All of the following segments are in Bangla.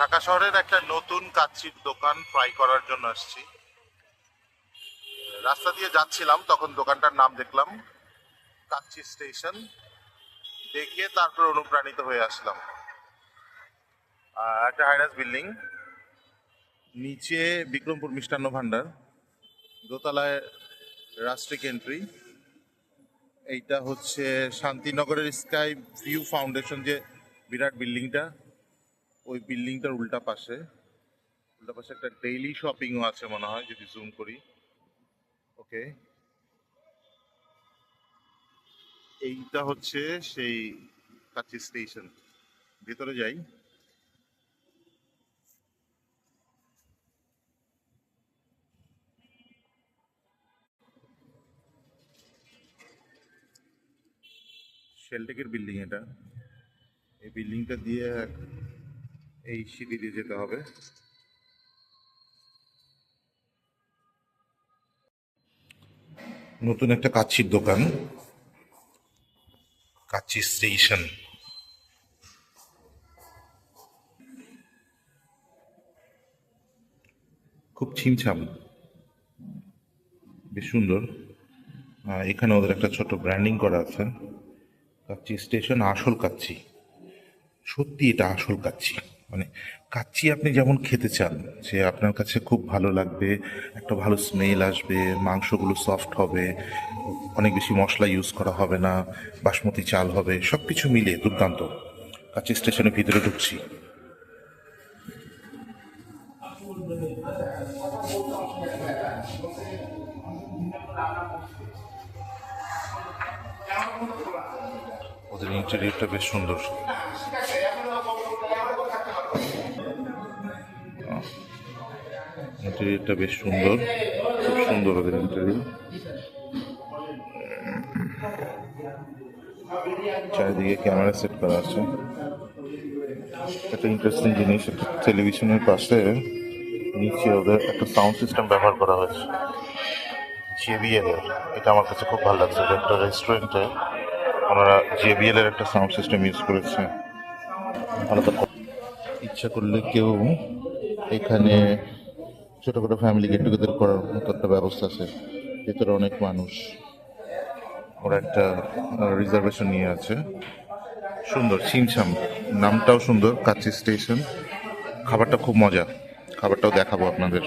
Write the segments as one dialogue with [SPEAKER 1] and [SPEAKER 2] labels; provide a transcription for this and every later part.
[SPEAKER 1] ঢাকা শহরের একটা নতুন কাচ্চির দোকান ট্রাই করার জন্য আসছি রাস্তা দিয়ে যাচ্ছিলাম, তখন দোকানটার নাম দেখলাম, কাচ্চি স্টেশন। দেখে তারপর অনুপ্রাণিত হয়ে আসলাম। একটা হাইরাস বিল্ডিং নিচে বিক্রমপুর মিষ্টান্ন ভান্ডার, দোতলায় রাষ্ট্রিক এন্ট্রি এইটা হচ্ছে শান্তিনগরের স্কাই ভিউ ফাউন্ডেশন যে বিরাট বিল্ডিংটা ওই বিল্ডিংটার উল্টা পাশে উল্টা পাশে একটা ডেইলি শপিংও আছে মনে হয়, যদি জুম করি। ওকে এইটা হচ্ছে সেই কাচ্চি স্টেশন ভেতরে যাই। শেলটেকের বিল্ডিং এটা। এই বিল্ডিংটা দিয়ে এই সিঁড়ি দিয়ে যেতে হবে। নতুন একটা কাচ্চির দোকান কাচ্চি স্টেশন। খুব ছিমছাম, বেশ সুন্দর। এখানে ওদের একটা ছোট ব্র্যান্ডিং করা আছে। কাচ্চি স্টেশন আসল কাচ্চি সত্যি এটা আসল কাচ্চি মানে কাচ্চি আপনি যেমন খেতে চান, যে আপনার কাছে খুব ভালো লাগবে, একটা ভালো স্মেল আসবে, মাংসগুলো সফট হবে, অনেক বেশি মশলা ইউজ করা হবে না, বাসমতি চাল হবে সব কিছু মিলে দুর্দান্ত। কাচ্চি স্টেশনের ভিতরে ঢুকছি। ওদের ইন্টেরিয়রটা বেশ সুন্দর। ইন্টেরিয়রটা বেশ সুন্দর। খুব সুন্দর ওদের ইন্টেরিয়র চারিদিকে ক্যামেরা সেট করা আছে। একটা ইন্টারেস্টিং জিনিস, একটা টেলিভিশনের পাশে নিচে ওদের একটা সাউন্ড সিস্টেম ব্যবহার করা হয়েছে। জেবিএল এর। এটা আমার কাছে খুব ভালো লাগছে। একটা রেস্টুরেন্টে ওনারা জেবিএল এর একটা সাউন্ড সিস্টেম ইউজ করেছে। ইচ্ছা করলে কেউ এখানে ছোট করে ফ্যামিলি গেট টুগেদার করার মতো একটা ব্যবস্থা আছে, ভেতরে অনেক মানুষ। ওরা একটা রিজার্ভেশন নিয়ে আছে। সুন্দর, ছিমছাম। নামটাও সুন্দর, কাচ্চি স্টেশন খাবারটা খুব মজা। খাবারটাও দেখাবো আপনাদের।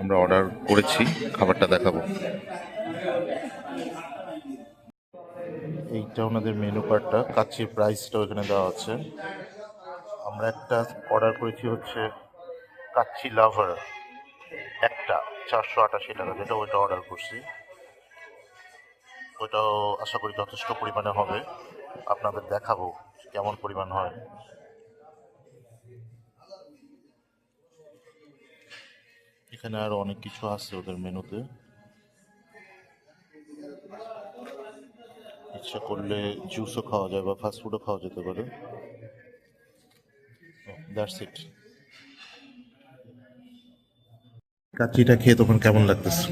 [SPEAKER 1] আমরা অর্ডার করেছি, খাবারটা দেখাবো। এইটা ওনাদের মেনু কার্ডটা কাচ্চির প্রাইসটাও এখানে দেওয়া আছে। আমরা একটা অর্ডার করেছি হচ্ছে কাচ্চি লাভার একটা, চারশো আটাশি টাকা যেটা ওইটা অর্ডার করছি। ওইটাও আশা করি যথেষ্ট পরিমাণে হবে। আপনাদের দেখাবো কেমন পরিমাণ হয়। এখানে আরও অনেক কিছু আছে ওদের মেনুতে। ইচ্ছা করলে জুসও খাওয়া যায় বা ফাস্ট ফুডও খাওয়া যেতে পারে। দ্যাটস ইট কাচিটা খেয়ে তখন কেমন লাগতেছে.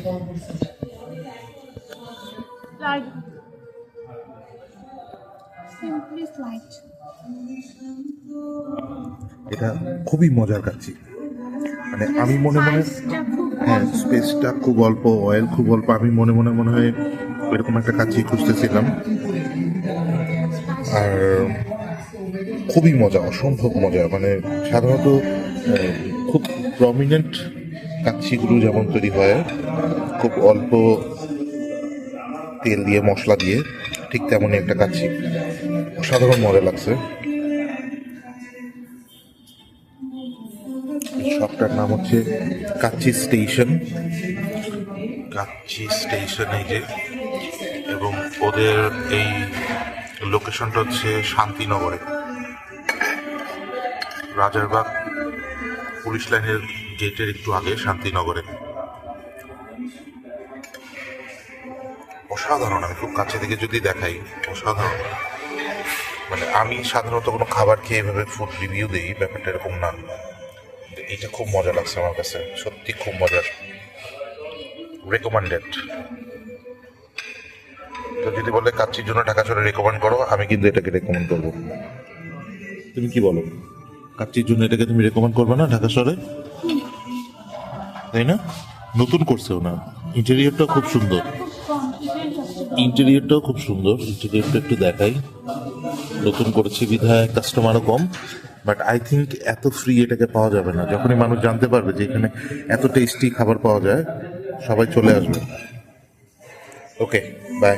[SPEAKER 1] এটা খুবই মজার কাচ্চি মানে আমি মনে মনে হ্যাঁ স্পেসটা খুব অল্প অয়েল খুব অল্প। আমি মনে মনে মনে হয় এরকম একটা কাচ্চি খুঁজতেছিলাম। আর খুবই মজা অসম্ভব মজা। মানে সাধারণত খুব প্রমিনেন্ট কাচ্চিগুলো যেমন তৈরি হয়, খুব অল্প তেল দিয়ে, মশলা দিয়ে, ঠিক তেমনই একটা কাচ্চি সাধারণ মজা লাগছে। শপটার নাম হচ্ছে কাচ্চি স্টেশন। কাচ্চি স্টেশন এই যে, এবং ওদের এই লোকেশনটা হচ্ছে শান্তিনগরে। রাজারবাগ পুলিশ লাইনের গেটের একটু আগে শান্তিনগরে। অসাধারণ, আমি খুব কাছে থেকে যদি দেখাই, অসাধারণ। মানে আমি সাধারণত কোনো খাবার খেয়ে এভাবে ফুড রিভিউ দিই, ব্যাপারটা এরকম না। এটা খুব মজা লাগছে আমার কাছে, সত্যি খুব মজার রেকমেন্ডেড তো যদি বলে কাচ্চির জন্য ঢাকা চলে রেকমেন্ড করো, আমি কিন্তু এটাকে রেকমেন্ড করব। তুমি কি বলো? কাচ্চির জন্য এটাকে তুমি রেকমেন্ড করবে না ঢাকা শহরে? তাই না? নতুন করছেও না ইন্টেরিয়রটাও খুব সুন্দর। ইন্টেরিয়রটাও খুব সুন্দর। ইন্টেরিয়রটা একটু দেখাই। নতুন করেছে বিধায় কাস্টমারও কম। বাট আই থিঙ্ক এত ফ্রি এটাকে পাওয়া যাবে না। যখনই মানুষ জানতে পারবে যে এখানে এত টেস্টি খাবার পাওয়া যায়, সবাই চলে আসবে। Okay bye